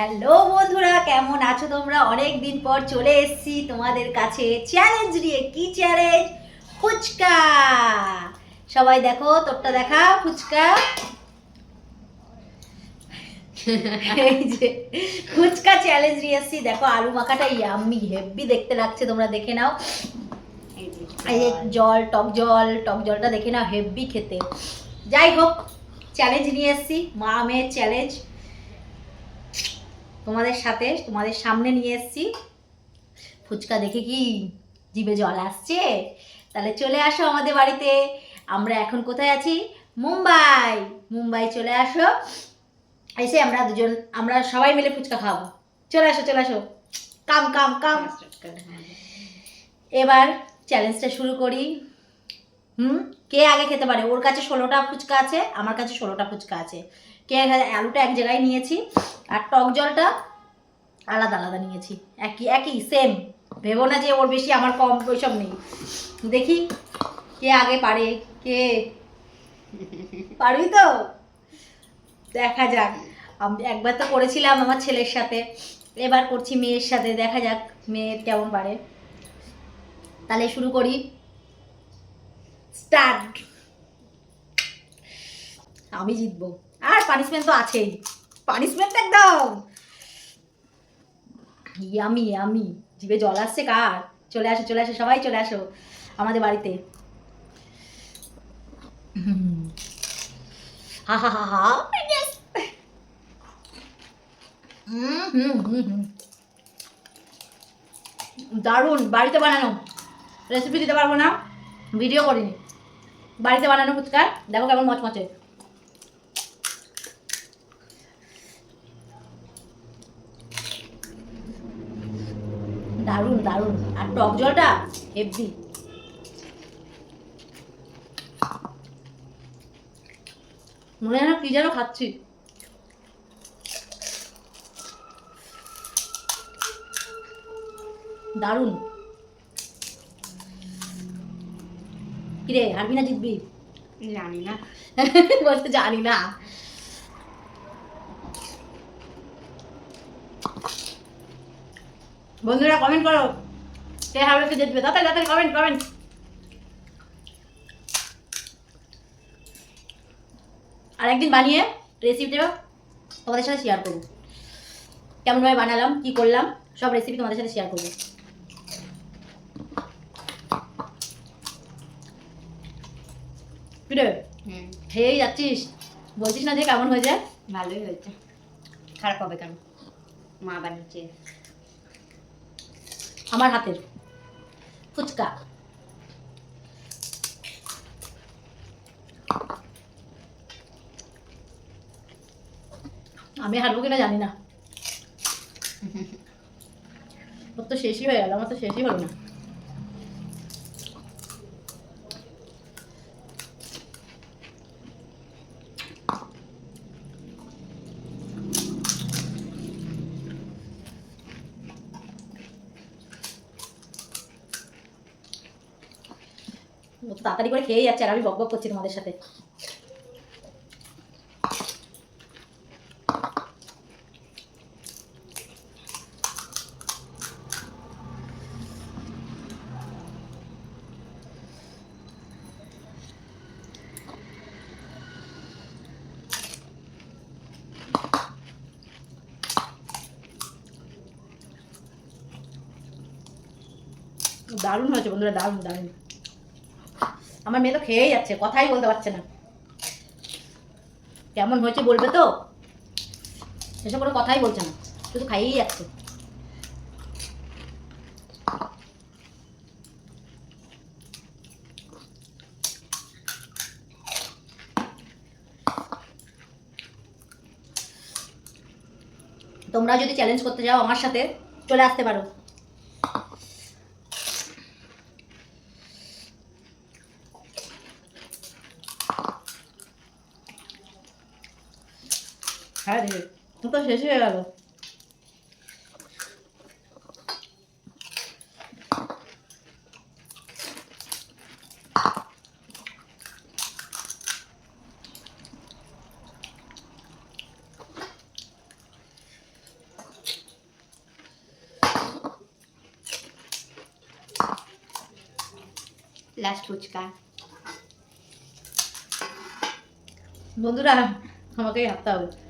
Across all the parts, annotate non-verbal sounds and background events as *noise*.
Hello বন্ধুরা, কেমন আছো তোমরা? অনেক দিন পর চলে এসেছি তোমাদের কাছে চ্যালেঞ্জ নিয়ে। কি চ্যালেঞ্জ ফুচকা। সবাই দেখো, তোরটা দেখা, ফুচকা। ফুচকা চ্যালেঞ্জ নিয়ে এসেছি। দেখো, আলু মাখাটা ইয়াম্মি হেভি দেখতে লাগছে, তোমরা দেখে নাও। জল, টক জল, টক জলটা দেখে নাও হেভি খেতে। যাই হোক চ্যালেঞ্জ নিয়ে এসেছি মা মেয়ের চ্যালেঞ্জ তোমাদের সাথে, তোমাদের সামনে নিয়ে এসেছি। ফুচকা দেখে কি জিভে জল আসছে? তাহলে চলে আসো আমাদের বাড়িতে। আমরা এখন কোথায় আছি? মুম্বাই। মুম্বাই চলে আসো। এসে আমরা দুজন, আমরা সবাই মিলে ফুচকা খাব। চলে আসো চলে আসো। কাম কাম কাম। এবার চ্যালেঞ্জটা শুরু করি। হুম? কে আগে খেতে পারে? ওর কাছে ষোলোটা ফুচকা আছে, আমার কাছে ষোলোটা ফুচকা আছে। কে আলুটা এক জায়গায় নিয়েছি আর টক জলটা আলাদা আলাদা নিয়েছি। একই একই সেম ভেবো না যে ওর বেশি, আমার কম, ওইসব নেই। দেখি কে আগে পারে, কে পারবি তো? দেখা যাক। আম- একবার তো করেছিলাম আমার ছেলের সাথে। এবার করছি মেয়ের সাথে, দেখা যাক মেয়ের কেমন পারে। তাহলে শুরু করি। স্টার্ট আমি জিতবো। আর পানিশমেন্ট তো আছেই। পানিশমেন্ট একদম। ইয়ামি ইয়ামি জিভে জল আসছে কার? চলে আসো চলে আসো, সবাই চলে আসো আমাদের বাড়িতে। হা হা হা হা। দারুণ, বাড়িতে বানানো। রেসিপি দিতে পারব না? ভিডিও করিনি। বাড়িতে বানানো ফুচকা? দেখো কেমন মচমচে। দারুণ দারুণ। আর টক জলটা হেভি মনে হয় কি যেন খাচ্ছি। দারুণ। কিরে হারবি না জিতবি? জানি না। *laughs* বলতে জানি না। বন্ধুরা কমেন্ট করো। কে হারবে জিতবে? তাড়াতাড়ি তাড়াতাড়ি কমেন্ট কমেন্ট আর একদিন বানিয়ে রেসিপিটা তোমাদের সাথে শেয়ার করব। কেমনভাবে বানালাম কি করলাম সব রেসিপি তোমাদের সাথে শেয়ার করব। খেয়েই যাচ্ছিস? বলছিস না যে কেমন হয়েছে? ভালোই হয়েছে। খারাপ হবে কেন? মা বানিয়েছে। আমার হাতের ফুচকা। আমি হারবো কিনা জানি না। *laughs* ওর তো শেষই হয়ে গেল আমার তো শেষই হলো না। তাড়াতাড়ি করে খেয়ে যাচ্ছে আর আমি বক বক করছি তোমাদের সাথে। দারুণ হয়েছে বন্ধুরা, দারুণ দারুণ। আমার মেয়ে তো খেয়েই যাচ্ছে, কথাই বলতে পারছে না। কেমন হয়েছে বলবে তো? সেসব কোনো কথাই বলছে না, শুধু খাইয়েই যাচ্ছে। তোমরা যদি চ্যালেঞ্জ করতে যাও আমার সাথে, চলে আসতে পারো। খাই দিবি তো হয়ে গেল। লাস্ট ফুচকা। বন্ধুরা আমাকে হাঁটতে হবে।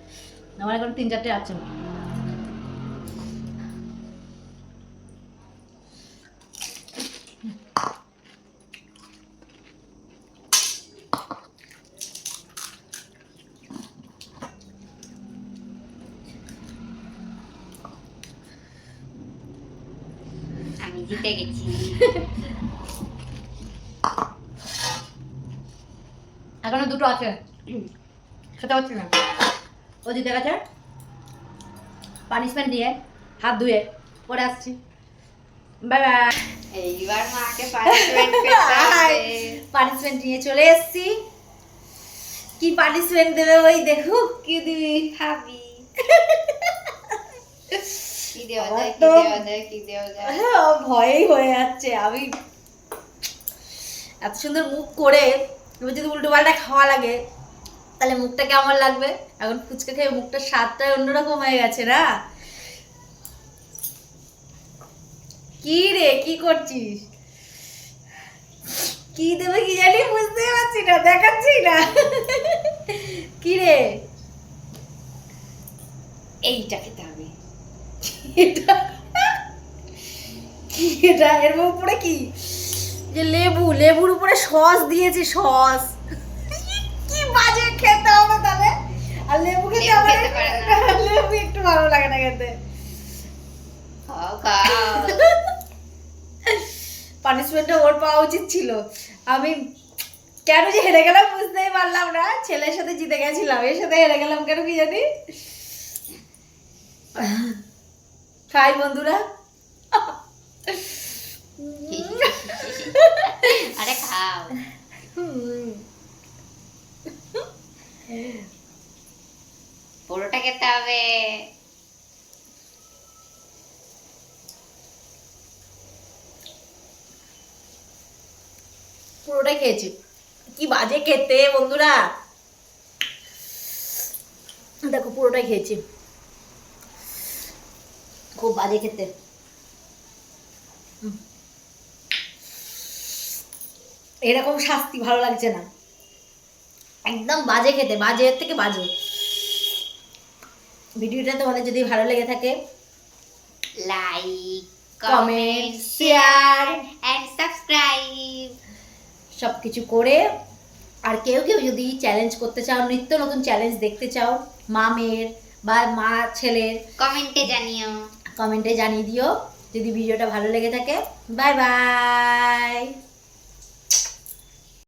আমার এখন তিন চারটে আছে আমি জিতে গেছি। এখনও দুটো আছে। সেটা হচ্ছে না। ও জিতে গেছে পানিশমেন্ট দিয়ে হাত ধুয়ে পরে আসছি। বাই বাই এইবার মাকে পানিশমেন্ট *laughs* পানিশমেন্ট নিয়ে চলে এসেছি। কি পানিশমেন্ট দেবে ওই দেখো। কি দিবি খাবি কি দেওয়া যায় কি দেওয়া যায় কি দেওয়া যায়? ভয়েই হয়ে যাচ্ছে। আমি এত সুন্দর মুখ করে এবার যদি উল্টো পাল্টা খাওয়া লাগে তাহলে মুখটা কেমন লাগবে? এখন ফুচকা খেয়ে মুখটার স্বাদটা অন্যরকম হয়ে গেছে না? কি রে, কি করছিস? কি দেবে কি জানি বুঝতে পারছি না, দেখাচ্ছি না। কি রে? এইটা খেতে হবে। এটা এর উপরে কি? যে লেবু, লেবুর উপরে সস দিয়েছে, সস। খেতে হবে তাহলে। আর লেবু খেতে না। *laughs* লেবু একটু ভালো লাগে না খেতে। পানিশমেন্টটা *laughs* ওর পাওয়া উচিত ছিল। আমি কেন যে হেরে গেলাম বুঝতেই পারলাম না। ছেলের সাথে জিতে গেছিলাম। এর সাথে হেরে গেলাম কেন কি জানি? *laughs* খাই বন্ধুরা। আরে খাও হুম। পুরোটা খেতে হবে। পুরোটাই খেয়েছি। কি বাজে খেতে বন্ধুরা? দেখো, পুরোটাই খেয়েছি। খুব বাজে খেতে। এরকম শাস্তি ভালো লাগছে না। একদম বাজে খেতে বাজে এর থেকে বাজে। ভিডিওটা তোমাদের যদি ভালো লেগে থাকে like comment share and subscribe সব কিছু করে আর কেউ কেউ যদি চ্যালেঞ্জ করতে চাও নিত্য নতুন চ্যালেঞ্জ দেখতে চাও মা মেয়ের বা মা ছেলের কমেন্টে জানিও। কমেন্টে জানিয়ে দিও। যদি ভিডিওটা ভালো লেগে থাকে বাই বাই